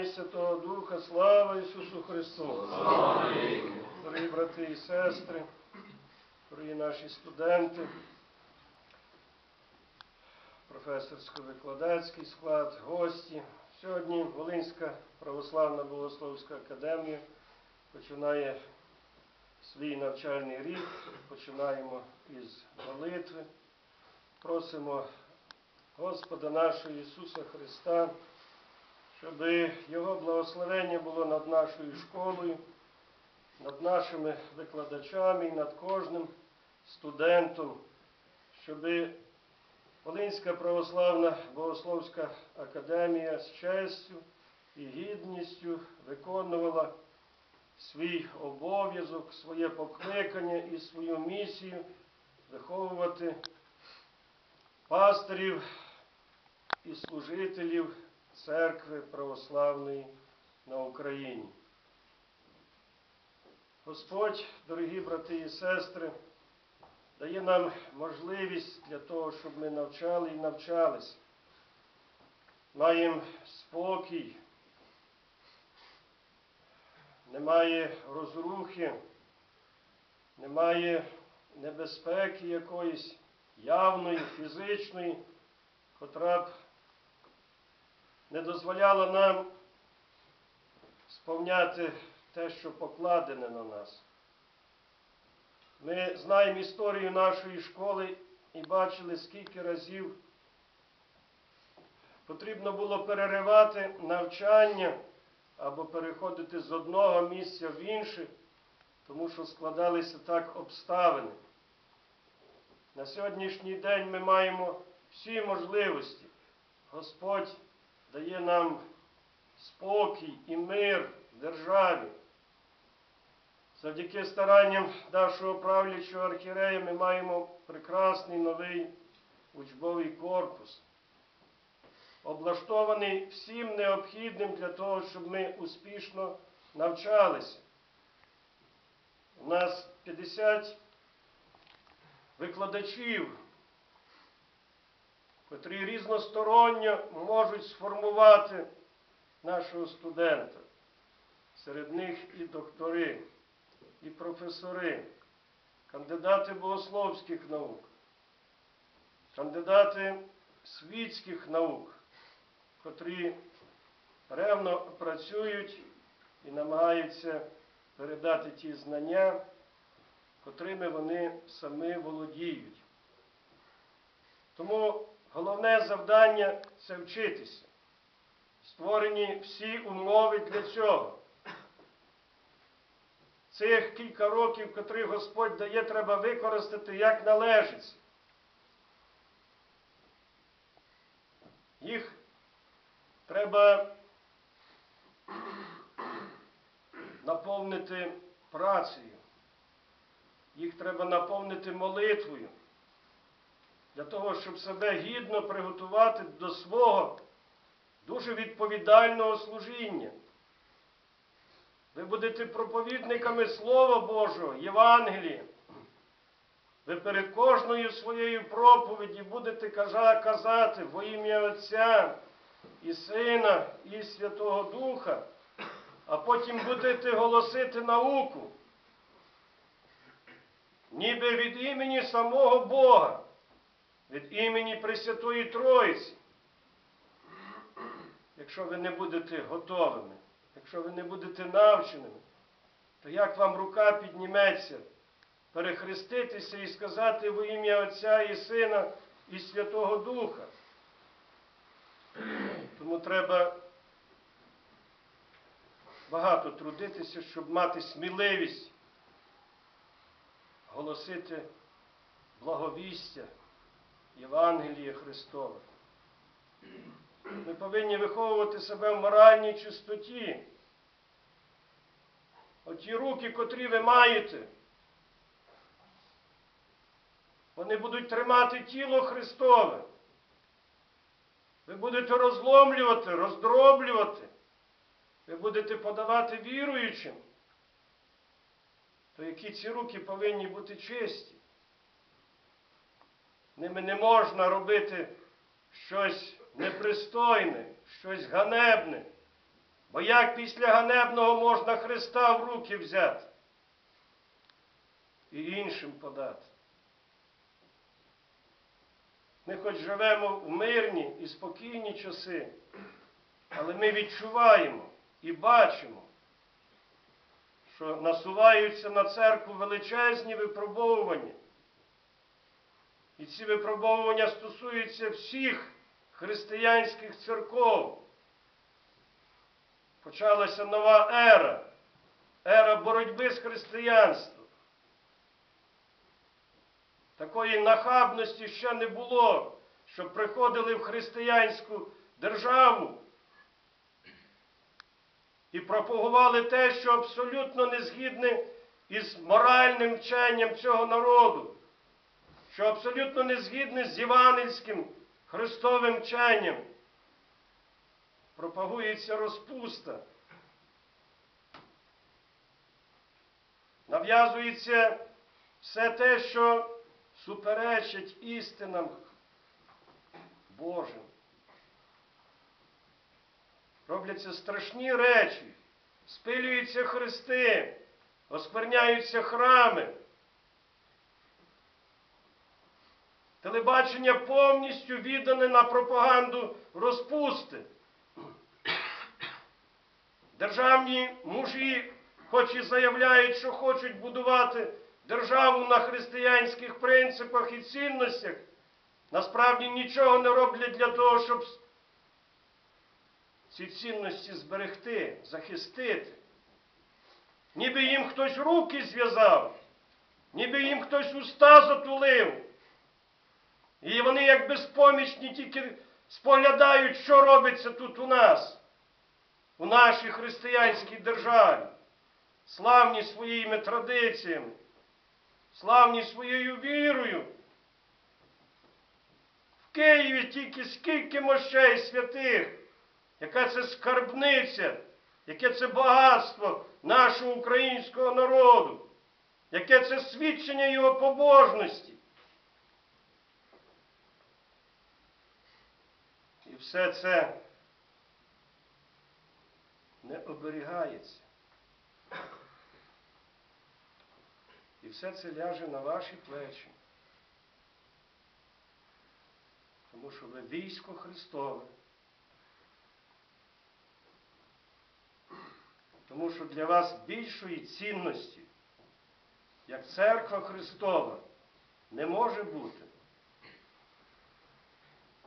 і Святого Духа, слава Ісусу Христу! Дорогі брати і сестри, дорогі наші студенти, професорсько-викладацький склад, гості. Сьогодні Волинська православна богословська академія починає свій навчальний рік. Починаємо із молитви. Просимо Господа нашого Ісуса Христа, щоб Його благословення було над нашою школою, над нашими викладачами над кожним студентом, щоб Волинська православна богословська академія з честю і гідністю виконувала свій обов'язок, своє покликання і свою місію виховувати пастирів і служителів церкви православної на Україні. Господь, дорогі брати і сестри, дає нам можливість для того, щоб ми навчали і навчались. Маємо спокій, немає розрухи, немає небезпеки якоїсь явної, фізичної, котра б не дозволяла нам сповняти те, що покладене на нас. Ми знаємо історію нашої школи і бачили, скільки разів потрібно було переривати навчання або переходити з одного місця в інше, тому що складалися так обставини. На сьогоднішній день ми маємо всі можливості. Господь дає нам спокій і мир в державі. Завдяки старанням нашого правлячого архірея ми маємо прекрасний новий учбовий корпус, облаштований всім необхідним для того, щоб ми успішно навчалися. У нас 50 викладачів, котрі різносторонньо можуть сформувати нашого студента. Серед них і доктори, і професори, кандидати богословських наук, кандидати світських наук, котрі ревно працюють і намагаються передати ті знання, котрими вони самі володіють. Тому головне завдання це вчитися. Створені всі умови для цього. Цих кілька років, котрі Господь дає, треба використати як належиться. Їх треба наповнити працею. Їх треба наповнити молитвою для того, щоб себе гідно приготувати до свого дуже відповідального служіння. Ви будете проповідниками Слова Божого, Євангелія. Ви перед кожною своєю проповіді будете казати во ім'я Отця і Сина, і Святого Духа, а потім будете голосити науку, ніби від імені самого Бога, від імені Пресвятої Троїці. Якщо ви не будете готовими, якщо ви не будете навченими, то як вам рука підніметься перехреститися і сказати во ім'я Отця і Сина і Святого Духа? Тому треба багато трудитися, щоб мати сміливість голосити благовістя Євангелія Христове. Ми повинні виховувати себе в моральній чистоті. Оті руки, котрі ви маєте, вони будуть тримати тіло Христове. Ви будете розломлювати, роздроблювати. Ви будете подавати віруючим. То які ці руки повинні бути чисті? Ними не можна робити щось непристойне, щось ганебне, Бо як після ганебного можна Христа в руки взяти і іншим подати? Ми хоч живемо в мирні і спокійні часи, але ми відчуваємо і бачимо, що насуваються на церкву величезні випробовування. І ці випробовування стосуються всіх християнських церков. Почалася нова ера, ера боротьби з християнством. Такої нахабності ще не було, щоб приходили в християнську державу і пропагували те, що абсолютно не згідне із моральним вченням цього народу, що абсолютно не згідне з євангельським Христовим вченням. Пропагується розпуста. Нав'язується все те, що суперечить істинам Божим. Робляться страшні речі, спилюються хрести, оскверняються храми. Телебачення повністю віддане на пропаганду розпусти. Державні мужі, хоч і заявляють, що хочуть будувати державу на християнських принципах і цінностях, насправді нічого не роблять для того, щоб ці цінності зберегти, захистити. Ніби їм хтось руки зв'язав, ніби їм хтось уста затулив. І вони як безпомічні тільки споглядають, що робиться тут у нас, у нашій християнській державі, славні своїми традиціями, славні своєю вірою. В Києві тільки скільки мощей святих, яка це скарбниця, яке це багатство нашого українського народу, яке це свідчення його побожності. І все це не оберігається. І все це ляже на ваші плечі. Тому що ви військо Христове. Тому що для вас більшої цінності, як церква Христова, не може бути.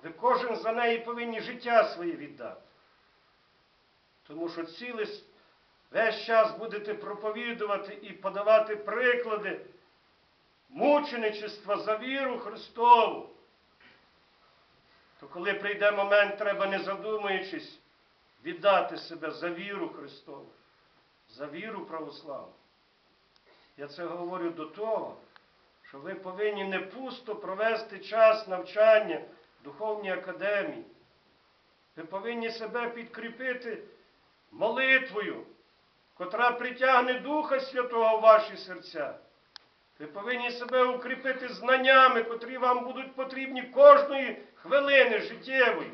Ви кожен за неї повинні життя своє віддати. Тому що цілий весь час будете проповідувати і подавати приклади мученичества за віру Христову. То коли прийде момент, треба, не задумуючись, віддати себе за віру Христову, за віру православну. Я це говорю до того, що ви повинні не пусто провести час навчання духовній академії. Ви повинні себе підкріпити молитвою, котра притягне Духа Святого в ваші серця. Ви повинні себе укріпити знаннями, котрі вам будуть потрібні кожної хвилини життєвої.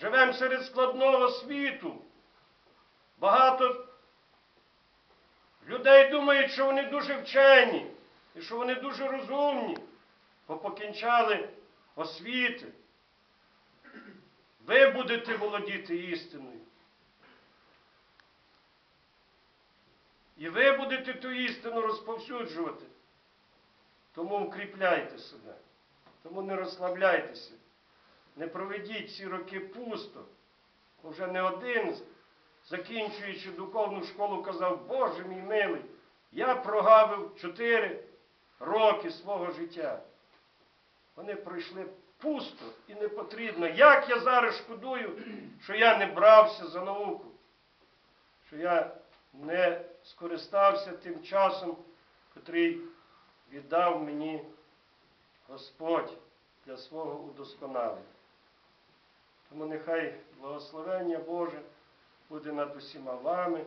Живемо серед складного світу. Багато людей думають, що вони дуже вчені і що вони дуже розумні, бо покінчали освіти. Ви будете володіти істиною. І ви будете ту істину розповсюджувати. Тому укріпляйте себе. Тому не розслабляйтеся. Не проведіть ці роки пусто. Вже не один, закінчуючи духовну школу, казав, Боже мій милий, я прогавив чотири роки свого життя. Вони пройшли пусто і не потрібно. Як я зараз шкодую, що я не брався за науку, що я не скористався тим часом, котрий віддав мені Господь для свого удосконалення. Тому нехай благословення Боже буде над усіма вами.